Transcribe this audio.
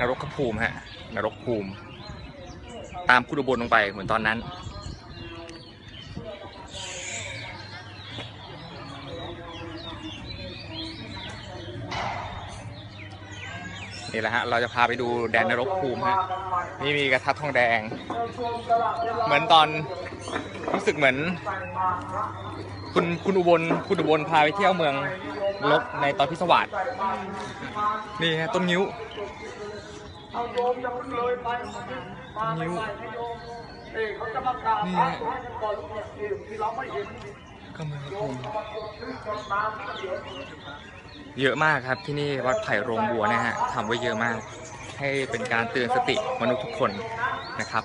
นรกภูมิฮะนรกภูมิ ตามคุณอุบลลงไปเหมือนตอนนั้น นี่แหละฮะ เราจะพาไปดูแดนนรกภูมิฮะ นี่มีกระทะทองแดง เหมือนตอนรู้สึกเหมือน คุณคุณอุบลคุณอุบลพาไปเที่ยวเมืองลบในตอนพิศวาสนี่ฮะต้นงิ้ว เอาโยมจะเพิ่งเลยไปมาไม่ไหวให้โยมเอ้เขาจะมากราบพระให้กันก่อนเนี่ยที่เราไม่เห็นก็มือโยมเยวเยอะมากครับที่นี่วัดไผ่โรงบัวนะฮะทำไว้เยอะมาก ให้เป็นการเตือนสติมนุษย์ทุกคนนะครับ